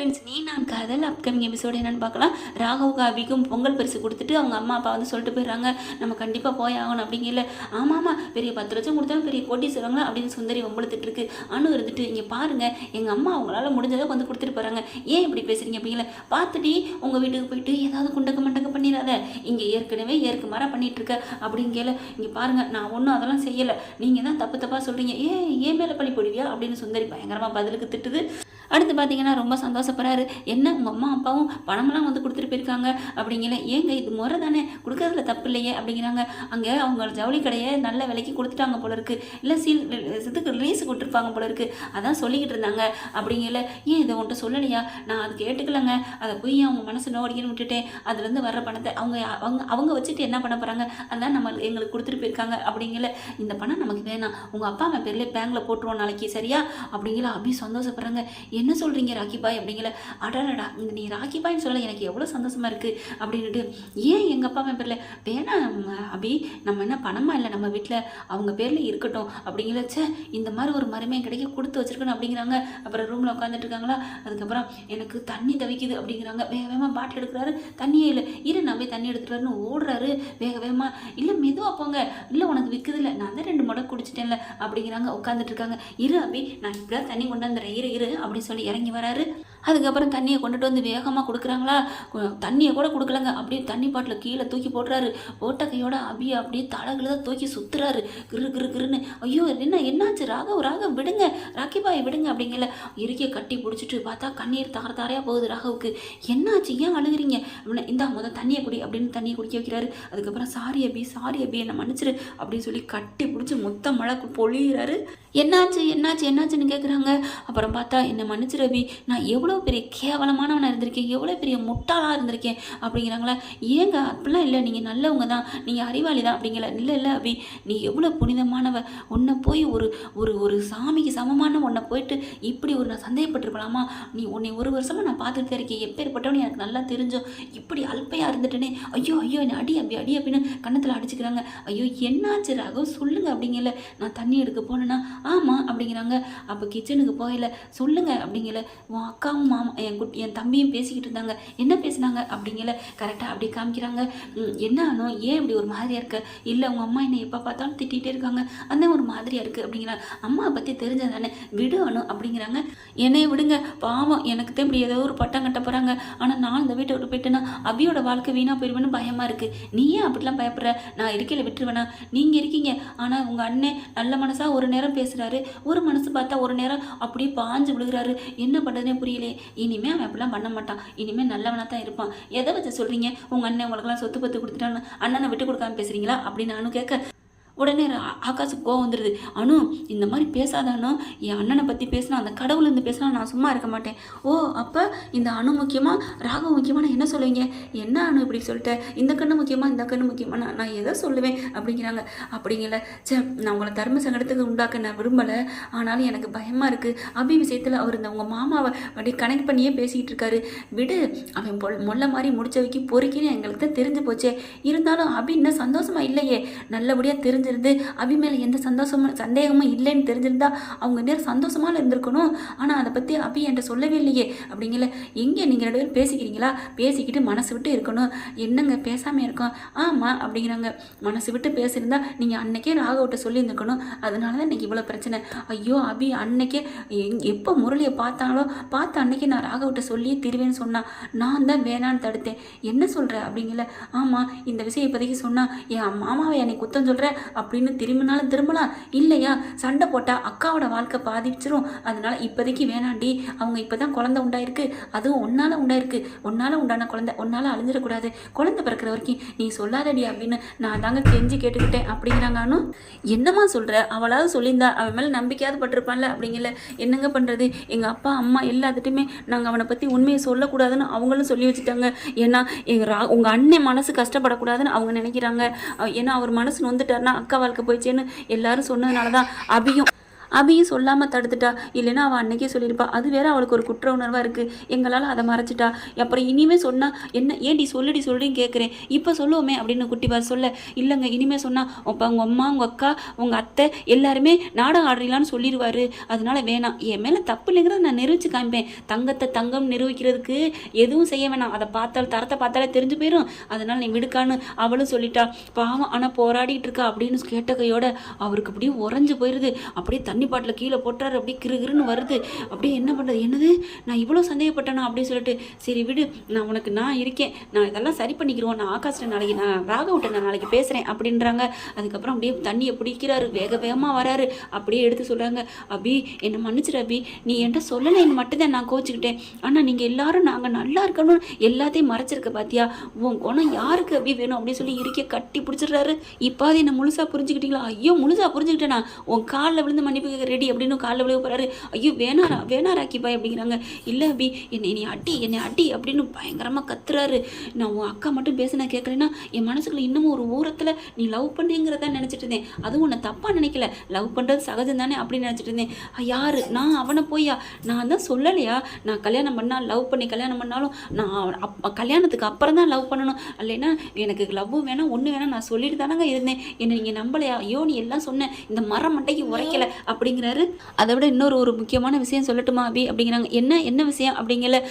Friends நீ நான் காதல் அப்கமிங் எபிசோடு என்னன்னு பார்க்கலாம். ராகவுக்கு அபிக்கும் பொங்கல் பரிசு கொடுத்துட்டு அவங்க அம்மா அப்பா வந்து சொல்லிட்டு போயிடுறாங்க. நம்ம கண்டிப்பாக போய் ஆகணும் அப்படிங்கல. ஆமாம் ஆமாம் பெரிய பத்து லட்சம் கொடுத்தாலும் பெரிய போட்டி செய்வாங்களா அப்படின்னு சுந்தரி வம்பளுத்துட்டு இருக்கு. அணு இருந்துட்டு இங்கே பாருங்கள் எங்கள் அம்மா அவங்களால முடிஞ்சதை வந்து கொடுத்துட்டு போகிறாங்க ஏன் இப்படி பேசுகிறீங்க அப்படிங்கல. பார்த்துட்டு உங்கள் வீட்டுக்கு போயிட்டு ஏதாவது குண்டக்க மண்டக்க பண்ணிடாத. இங்கே ஏற்கனவே ஏற்கு மரம் பண்ணிட்டு இருக்க அப்படிங்கல. இங்கே பாருங்கள் நான் ஒன்றும் அதெல்லாம் செய்யலை. நீங்கள் தான் தப்பு தப்பாக சொல்கிறீங்க ஏன் ஏன் மேலே பழி போடுவியா அப்படின்னு சுந்தரி பயங்கரமாக பதிலுக்கு திட்டுது. அடுத்து பார்த்தீங்கன்னா ரொம்ப சந்தோஷப்படுறாரு. என்ன உங்கள் அம்மா அப்பாவும் பணமெல்லாம் வந்து கொடுத்துட்டு போயிருக்காங்க அப்படிங்கல. ஏங்க இது முறை தானே? கொடுக்கறதுல தப்பு இல்லையே அப்படிங்கிறாங்க. அங்கே அவங்க ஜவுளி கடையை நல்ல விலைக்கு கொடுத்துட்டாங்க போல இருக்கு. இல்லை சீல் இதுக்கு ரிலீஸ் கொடுத்துருப்பாங்க போல இருக்கு. அதான் சொல்லிக்கிட்டு இருந்தாங்க அப்படிங்கல. ஏன் இதை உன்ட்ட சொல்லலையா? நான் அது கேட்டுக்கலங்க. அதை போய் அவங்க மனசு நோடிக்கன்னு விட்டுட்டேன். அதுலேருந்து வர்ற பணத்தை அவங்க அவங்க அவங்க வச்சுட்டு என்ன பண்ண போகிறாங்க அதான் நம்ம எங்களுக்கு கொடுத்துட்டு போயிருக்காங்க அப்படிங்கல. இந்த பணம் நமக்கு வேணாம். உங்கள் அப்பா அம்மா பேர்லேயே பேங்கில் போட்டுருவோம் நாளைக்கு. சரியா? அப்படிங்கிற அப்படி சந்தோஷப்படுறாங்க. என்ன சொல்கிறீங்க ராக்கிபாய் அப்படிங்கல இந்த நீ ராக்கிபாய்னு சொல்ல எனக்கு எவ்வளோ சந்தோஷமா இருக்குது அப்படின்னுட்டு ஏன் எங்கள் அப்பா அம்மா பேரில் வேணா அபி நம்ம என்ன பணமாக இல்லை நம்ம வீட்டில் அவங்க பேரில் இருக்கட்டும் அப்படிங்கிறச்ச இந்த மாதிரி ஒரு மருமையை கிடைக்க கொடுத்து வச்சிருக்கணும் அப்படிங்கிறாங்க. அப்புறம் ரூமில் உட்காந்துட்டு இருக்காங்களா? அதுக்கப்புறம் எனக்கு தண்ணி தவிக்குது அப்படிங்கிறாங்க. வேக வேகமாக பாட்டில் எடுக்கிறாரு. தண்ணியே இல்லை இரு நான் போய் தண்ணி எடுத்துகிறாருன்னு ஓடுறாரு. வேக வேகமாக இல்லை மெதுவாக போங்க இல்லை உனக்கு விற்குது இல்லை நான் தான் ரெண்டு முடை குடிச்சிட்டேன்ல அப்படிங்கிறாங்க. உட்காந்துட்டு இருக்காங்க. இரு அபி நான் இப்படிதான் தண்ணி கொண்டாந்துறேன் இரு இரு அப்படின்னு சொல்லி இறங்கி வராரு. அதுக்கப்புறம் தண்ணியை கொண்டுட்டு வந்து வேகமாக கொடுக்குறாங்களா? தண்ணியை கூட கொடுக்கலங்க. அப்படியே தண்ணி பாட்டில் கீழே தூக்கி போடுறாரு. போட்ட கையோட அபியை அப்படியே தலகுல தான் தூக்கி சுத்துறாரு. கிரு கிரு கிருன்னு. ஐயோ என்ன என்னாச்சு? ராகவ் ராகவ் விடுங்க. ராக்கிபாய் விடுங்க அப்படிங்கல. இறுக்கிய கட்டி பிடிச்சிட்டு பார்த்தா கண்ணீர் தார தாரையாக போகுது ராகவுக்கு. என்னாச்சு? ஏன் அழுகுறீங்க? அப்படின்னா இந்தா முதல் தண்ணியை குடி அப்படின்னு தண்ணியை குடிக்க வைக்கிறாரு. அதுக்கப்புறம் சாரி அபி சாரி அபி என்னை மன்னிச்சிரு அப்படின்னு சொல்லி கட்டி பிடிச்சி மொத்த மழை பொழியிறாரு. என்னாச்சு என்னாச்சு என்னாச்சுன்னு கேட்குறாங்க அப்புறம் பார்த்தா என்னை மன்னிச்சு ரவி நான் எவ்வளோ பெரிய கேவலமானவனாக இருந்திருக்கேன் எவ்வளோ பெரிய முட்டாளாக இருந்திருக்கேன். அப்படிங்கிறாங்களா ஏங்க அப்படிலாம் இல்லை நீங்கள் நல்லவங்க தான் நீங்கள் அறிவாளி தான். அப்படிங்கிற இல்லை இல்லை அபி நீ எவ்வளோ புனிதமானவ உன்னை போய் ஒரு ஒரு ஒரு சாமிக்கு சமமான உன்னை போயிட்டு இப்படி ஒரு நான் சந்தேகப்பட்டிருக்கலாமா? நீ உன்னை ஒரு வருஷமாக நான் பார்த்துட்டு இருக்கேன் எப்பேற்பட்டவனு எனக்கு நல்லா தெரிஞ்சோம் இப்படி அல்பையாக இருந்துட்டேனே ஐயோ ஐயோ என்னை அடி அப்படி அடி அப்படின்னு கன்னத்தில் அடிச்சுக்கிறாங்க. ஐயோ என்னாச்சு ராகவ் சொல்லுங்கள் அப்படிங்கல நான் தண்ணி எடுக்க போனேன்னா ஆமாம் அப்படிங்கிறாங்க. அப்போ கிச்சனுக்கு போகல சொல்லுங்க அப்படிங்கல. உன் அக்காவும் மாமா என் குட் என் தம்பியும் பேசிக்கிட்டு இருந்தாங்க. என்ன பேசுனாங்க? அப்படிங்கல. கரெக்டாக அப்படி காமிக்கிறாங்க. என்ன அனு? ஏன் இப்படி ஒரு மாதிரியாக இருக்க? இல்லை உங்கள் அம்மா என்னை எப்போ பார்த்தாலும் திட்டிகிட்டே இருக்காங்க. அந்த ஒரு மாதிரியாக இருக்குது அப்படிங்கிறாங்க அம்மாவை பற்றி தெரிஞ்சதானே விடு அனு அப்படிங்கிறாங்க. என்னைய விடுங்க. பாவம் எனக்கு தான் இப்படி ஏதோ ஒரு பட்டம் கட்ட போகிறாங்க ஆனால் நான் இந்த வீட்டை விட்டு போயிட்டேன்னா அபியோட வாழ்க்கை வீணாக போயிடுவேன்னு பயமாக இருக்குது நீ ஏன் அப்படிலாம் பயப்படுற? நான் இருக்கையில் விட்டுருவேனா? நீங்கள் இருக்கீங்க. ஆனால் உங்கள் அண்ணன் நல்ல மனசாக ஒரு நேரம் பேசுகிறாரு ஒரு மனசு பார்த்தா ஒரு நேரம் அப்படியே பாஞ்சு விழுகிறாரு. என்ன பண்ணுறதுனே புரியலையே இனிமேல் அவன் அப்படிலாம் பண்ண மாட்டான். இனிமேல் நல்லவனாக தான் இருப்பான். எதை வச்சு சொல்கிறீங்க உங்கள் அண்ணன் உங்களுக்கெல்லாம் சொத்து பத்து கொடுத்துட்டான்னு அண்ணனை விட்டு கொடுக்காம பேசுகிறீங்களா அப்படின்னு நானும் கேட்க உடனே ஆ- ஆகாஷுக்கு கோவம் வந்துடுது அனு இந்த மாதிரி பேசாத அனு. என் அண்ணனை பற்றி பேசினா அந்த கடவுள் இருந்து பேசினா நான் சும்மா இருக்க மாட்டேன். ஓ அப்போ இந்த அணு முக்கியமாக ராகம் முக்கியமாக நான் என்ன சொல்லுவீங்க? என்ன அணு இப்படி சொல்லிட்டேன் இந்த கண்ணு முக்கியமாக இந்த கண்ணு முக்கியமாக நான் நான் எதை சொல்லுவேன்? அப்படிங்கிறாங்க. அப்படிங்கல. சே நான் உங்களை தர்ம சங்கடத்துக்கு உண்டாக்க நான் விரும்பலை. ஆனாலும் எனக்கு பயமாக இருக்குது அபி விஷயத்தில் அவர் இந்த உங்கள் மாமாவை அப்படி கனெக்ட் பண்ணியே பேசிக்கிட்டு இருக்காரு. விடு அவன் பொல் மொல்ல மாதிரி முடிச்ச வைக்கி பொறுக்கின்னு எங்களுக்கு தான் தெரிஞ்சு போச்சே. இருந்தாலும் அபி இன்னும் சந்தோஷமா இல்லையே. நல்லபடியாக தெரிஞ்சிருந்து அபி மேலே எந்த சந்தோஷமும் சந்தேகமும் இல்லைன்னு தெரிஞ்சிருந்தா அவங்க நேரம் சந்தோஷமாக இருந்திருக்கணும். ஆனால் அதை பற்றி அபி என்கிட்ட சொல்லவே இல்லையே. அப்படிங்கல எங்கே நீங்கள் ரெண்டு பேரும் பேசிக்கிறீங்களா? பேசிக்கிட்டு மனசு விட்டு இருக்கணும். என்னங்க பேசாமல் இருக்கோம்? ஆமாம் அப்படிங்கிறாங்க. மனசு விட்டு பேசியிருந்தா நீங்கள் அன்னைக்கே ராகவிட்ட சொல்லியிருந்துருக்கணும். அதனால தான் இன்னைக்கு இவ்வளோ பிரச்சனை. ஐயோ அபி அன்னைக்கே எங் எப்போ முரளியை பார்த்தாங்களோ பார்த்த அன்னைக்கே நான் ராகவட்ட சொல்லியே திருவேன்னு சொன்னால் நான் தான் வேணான்னு தடுத்தேன். என்ன சொல்கிற அப்படிங்கல ஆமாம் இந்த விஷயம் இப்போதைக்கு சொன்னால் என் மாமாவை என்னை குத்தம் சொல்கிற அப்படின்னு திரும்பினாலும் திரும்பலாம். இல்லையா? சண்டை போட்டால் அக்காவோட வாழ்க்கை பாதிச்சிரும். அதனால் இப்போதைக்கு வேணாண்டி. அவங்க இப்போ தான் குழந்தை உண்டாயிருக்கு. அதுவும் ஒன்னால் உண்டாயிருக்கு. ஒன்னால் உண்டான குழந்தை. ஒன்னால் அழிஞ்சிடக்கூடாது. குழந்தை பிறக்கிற வரைக்கும் நீ சொல்லாதடி அப்படின்னு நான் தாங்க கெஞ்சி கேட்டுக்கிட்டேன். அப்படிங்கிறாங்க அனு. என்னம்மா சொல்கிற அவளாவது சொல்லியிருந்தா அவன் மேலே நம்பிக்கையாவது பட்டிருப்பான்ல? அப்படிங்கல என்னங்க பண்ணுறது எங்கள் அப்பா அம்மா எல்லாத்துட்டையுமே நாங்கள் அவனை பற்றி உண்மையை சொல்லக்கூடாதுன்னு அவங்களும் சொல்லி வச்சுட்டாங்க. ஏன்னா எங்கள் ரா உங்கள் அண்ணன் மனசு கஷ்டப்படக்கூடாதுன்னு அவங்க நினைக்கிறாங்க. ஏன்னா அவர் மனசு நொந்துட்டார்னா அக்கா வாழ்க்கை போயிடுச்சேன்னு எல்லாரும் சொன்னதுனால தான் அபியும் அபியும் சொல்லாமல் தடுத்துட்டா இல்லைன்னா அவள் அன்னைக்கே சொல்லியிருப்பா. அது வேற அவளுக்கு ஒரு குற்ற உணர்வாக இருக்குது எங்களால் அதை மறைச்சிட்டா. அப்புறம் இனிமேல் சொன்னால் என்ன ஏன்டி சொல்லுடி சொல்லுன்னு கேட்குறேன் இப்போ சொல்லுவோமே அப்படின்னு குட்டி சொல்ல இல்லைங்க இனிமேல் சொன்னால் இப்போ உங்கள் அம்மா உங்கள் அக்கா உங்கள் அத்தை எல்லாருமே நாடகம் ஆடுறீங்களான்னு சொல்லிடுவாரு அதனால வேணாம். என் மேலே தப்பு இல்லைங்கிறத நான் நிரூபிச்சு காமிப்பேன். தங்கத்தை தங்கம் நிரூபிக்கிறதுக்கு எதுவும் செய்ய வேணாம். அதை பார்த்தால் தரத்தை பார்த்தாலே தெரிஞ்சு போயிடும் அதனால் நீ விடுக்கான்னு அவளும் சொல்லிட்டா. பாவம் ஆனால் போராடிட்டு இருக்கா அப்படின்னு கேட்ட கையோட அவருக்கு அப்படியே உறைஞ்சு போயிடுது அப்படியே தண்ணி தண்ணி பாட்டில் கீழே போட்டுறாரு அப்படியே கிருகிருன்னு வருது. அப்படியே என்ன பண்ணுறது என்னது? நான் இவ்வளோ சந்தேகப்பட்டேனா? அப்படின்னு சொல்லிட்டு சரி விடு நான் உனக்கு நான் இருக்கேன். நான் இதெல்லாம் சரி பண்ணிக்கிறோம் நான் ஆகாஷ்ட நாளைக்கு நான் ராகவிட்ட நான் நாளைக்கு பேசுகிறேன் அப்படின்றாங்க. அதுக்கப்புறம் அப்படியே தண்ணியை பிடிக்கிறாரு. வேக வேகமாக வராரு. அப்படியே எடுத்து சொல்கிறாங்க அபி என்னை மன்னிச்சிரு அபி. நீ என்கிட்ட சொல்லலைன்னு மட்டும்தான் நான் கோச்சிக்கிட்டேன் ஆனால் நீங்கள் எல்லாரும் நாங்கள் நல்லா இருக்கணும் எல்லாத்தையும் மறைச்சிருக்க பார்த்தியா உன் குணம் யாருக்கு அபி வேணும்? அப்படின்னு சொல்லி இருக்க கட்டி பிடிச்சிடுறாரு. இப்போ அதை என்னை முழுசாக புரிஞ்சுக்கிட்டீங்களா? ஐயோ முழுசாக புரிஞ்சுக்கிட்டேனா? உன் காலில் விழுந்து மன்னிப்பு ரெடி அப்படின்னு காலில் விழுக போகிறாரு ஐயோ வேணாரா வேணா ராக்கிபாய் அப்படிங்கிறாங்க. இல்லை அபி என்னை நீ அடி என்னை அடி அப்படின்னு பயங்கரமாக கத்துறாரு. நான் உன் அக்கா மட்டும் பேசினா கேட்கலன்னா என் மனசுக்குள்ள இன்னமும் ஒரு ஊரத்தில் நீ லவ் பண்ணுங்கிறத நினச்சிட்டு இருந்தேன். அதுவும் உன்னை தப்பாக நினைக்கல. லவ் பண்ணுறது சகஜம் தானே அப்படின்னு நினச்சிட்டு இருந்தேன். யார்? நான் அவனை போயா? நான் தான் சொல்லலையா? நான் கல்யாணம் பண்ணால் லவ் பண்ணி கல்யாணம் பண்ணாலும் நான் அப் கல்யாணத்துக்கு அப்புறம் தான் லவ் பண்ணணும். இல்லைன்னா எனக்கு லவ்வும் வேணாம் ஒன்று வேணாம். நான் சொல்லிட்டு தானங்க இருந்தேன். என்னை நீங்கள் நம்பலையா? ஐயோ நீ எல்லாம் சொன்ன இந்த மரம் மண்டைக்கு உரைக்கல. அப்படிங்கிறாரு. அதை விட இன்னொரு ஒரு முக்கியமான விஷயம் சொல்லட்டுமா அபி? அப்படிங்கிறாங்க. என்ன என்ன விஷயம் அப்படிங்கல